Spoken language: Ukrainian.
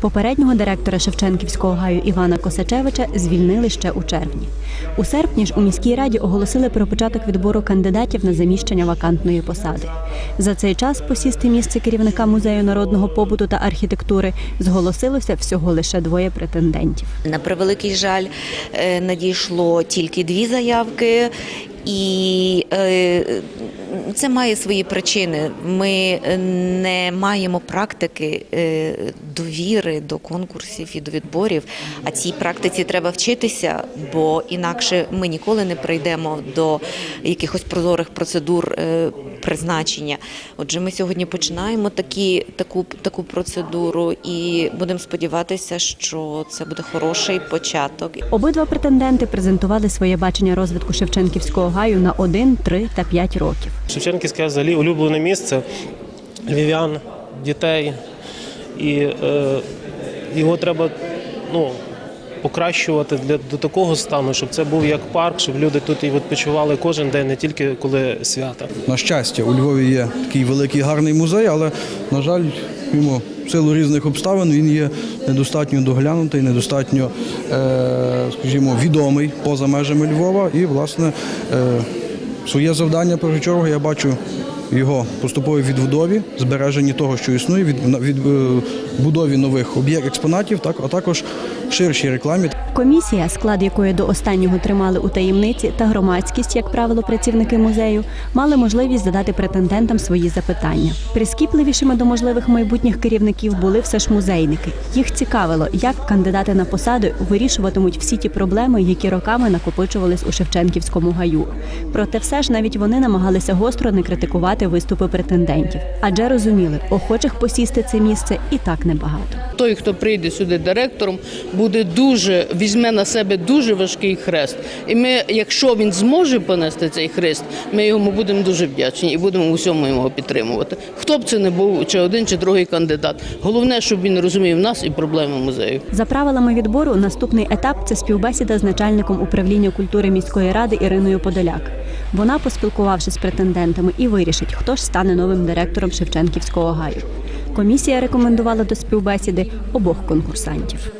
Попереднього директора Шевченківського гаю Івана Косачевича звільнили ще у червні. У серпні ж у міській раді оголосили про початок відбору кандидатів на заміщення вакантної посади. За цей час посісти місце керівника музею народного побуту та архітектури зголосилося всього лише двоє претендентів. На превеликий жаль, е, надійшло тільки дві заявки, і е, це має свої причини. Ми е, не маємо практики е, довіри до конкурсів і до відборів. А цій практиці треба вчитися, бо інакше ми ніколи не прийдемо до якихось прозорих процедур призначення. Отже, ми сьогодні починаємо такі, таку, таку процедуру і будемо сподіватися, що це буде хороший початок. Обидва претенденти презентували своє бачення розвитку Шевченківського гаю на 1, 3 та 5 років. Шевченківське взагалі улюблене місце львів'ян, дітей. І е, його треба ну, покращувати для, до такого стану, щоб це був як парк, щоб люди тут і відпочивали кожен день, не тільки коли свята. На щастя, у Львові є такий великий гарний музей, але, на жаль, йому в силу різних обставин він є недостатньо доглянутий, недостатньо, е, скажімо, відомий поза межами Львова. І, власне, е, своє завдання першочергове я бачу його поступові відбудові, збереженні того, що існує, від, від е, нових об'єкт експонатів, а також ширшій рекламі. Комісія, склад якої до останнього тримали у таємниці, та громадськість, як правило, працівники музею, мали можливість задати претендентам свої запитання. Прискіпливішими до можливих майбутніх керівників були все ж музейники. Їх цікавило, як кандидати на посади вирішуватимуть всі ті проблеми, які роками накопичувались у Шевченківському гаю. Проте, все ж навіть вони намагалися гостро не критикувати виступи претендентів, адже розуміли, охочих посісти це місце і так небагато. Той, хто прийде сюди директором, буде дуже візьме на себе дуже важкий хрест. І ми, якщо він зможе понести цей хрест, ми йому будемо дуже вдячні і будемо у всьому його підтримувати. Хто б це не був, чи один, чи другий кандидат. Головне, щоб він розумів нас і проблеми музею. За правилами відбору, наступний етап це співбесіда з начальником управління культури міської ради Іриною Подоляк. Вона, поспілкувавшись з претендентами, і вирішить, хто ж стане новим директором Шевченківського гаю. Комісія рекомендувала до співбесіди обох конкурсантів.